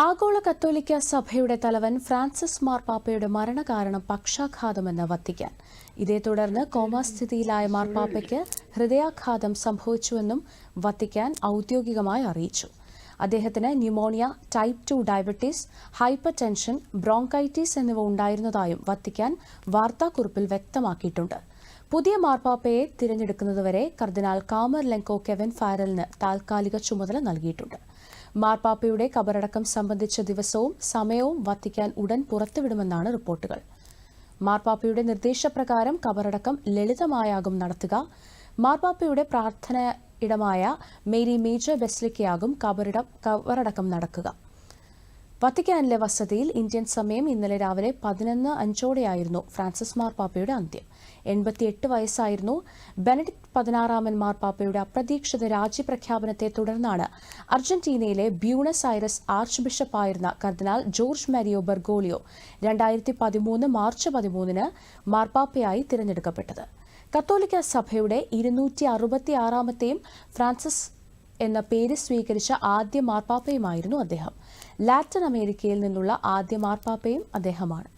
ആഗോള കത്തോലിക്ക സഭയുടെ തലവൻ ഫ്രാൻസിസ് മാർപ്പാപ്പയുടെ മരണകാരണം പക്ഷാഘാതമെന്ന് വത്തിക്കാൻ. ഇതേ തുടർന്ന് കോമാസ്ഥിതിയിലായ മാർപ്പാപ്പയ്ക്ക് ഹൃദയാഘാതം സംഭവിച്ചുവെന്നും വത്തിക്കാൻ ഔദ്യോഗികമായി അറിയിച്ചു. അദ്ദേഹത്തിന് pneumonia type two diabetes hypertension bronchitis എന്നിവ ഉണ്ടായിരുന്നതായും വത്തിക്കാൻ വാർത്താക്കുറിപ്പിൽ വ്യക്തമാക്കിയിട്ടുണ്ട്. പുതിയ മാർപ്പാപ്പയെ തിരഞ്ഞെടുക്കുന്നതുവരെ കർദിനാൾ കാമർ ലെങ്കോ കെവൻ ഫാരലിന് താൽക്കാലിക ചുമതല നൽകിയിട്ടുണ്ട്. മാർപ്പാപ്പയുടെ കബറടക്കം സംബന്ധിച്ച ദിവസവും സമയവും വത്തിക്കാൻ ഉടൻ പുറത്തുവിടുമെന്നാണ് റിപ്പോർട്ടുകൾ. മാർപ്പാപ്പയുടെ നിർദ്ദേശപ്രകാരം കബറടക്കം ലളിതമായാകും നടത്തുക. മാർപ്പാപ്പയുടെ പ്രാർത്ഥന ഇടമായ മേരി മേജർ ബെസ്ലിക്കയാകും കബറിടം കബറടക്കം നടക്കുക. വത്തിക്കാനിലെ വസതിയിൽ ഇന്ത്യൻ സമയം ഇന്നലെ രാവിലെ പതിനൊന്ന് അഞ്ചോടെയായിരുന്നു ഫ്രാൻസിസ് മാർപ്പാപ്പയുടെ അന്ത്യം. എൺപത്തിയെട്ട് വയസ്സായിരുന്നു ബെനഡിക്ട് പതിനാറാമൻ മാർപ്പാപ്പയുടെ അപ്രതീക്ഷിത രാജ്യപ്രഖ്യാപനത്തെ തുടർന്നാണ് അർജന്റീനയിലെ ബ്യൂണസ് ഐറസ് ആർച്ച് ബിഷപ്പായിരുന്ന കർദിനാൾ ജോർജ് മാരിയോ ബർഗോളിയോ രണ്ടായിരത്തി പതിമൂന്ന് മാർച്ച് പതിമൂന്നിന് മാർപ്പാപ്പയായി തിരഞ്ഞെടുക്കപ്പെട്ടത്. കത്തോലിക്ക സഭയുടെ ഇരുന്നൂറ്റി അറുപത്തിയാറാമത്തെയും ഫ്രാൻസിസ് എന്ന പേര് സ്വീകരിച്ച ആദ്യ മാർപ്പാപ്പയുമായിരുന്നു അദ്ദേഹം. ലാറ്റിൻ അമേരിക്കയിൽ നിന്നുള്ള ആദ്യ മാർപ്പാപ്പയും അദ്ദേഹമാണ്.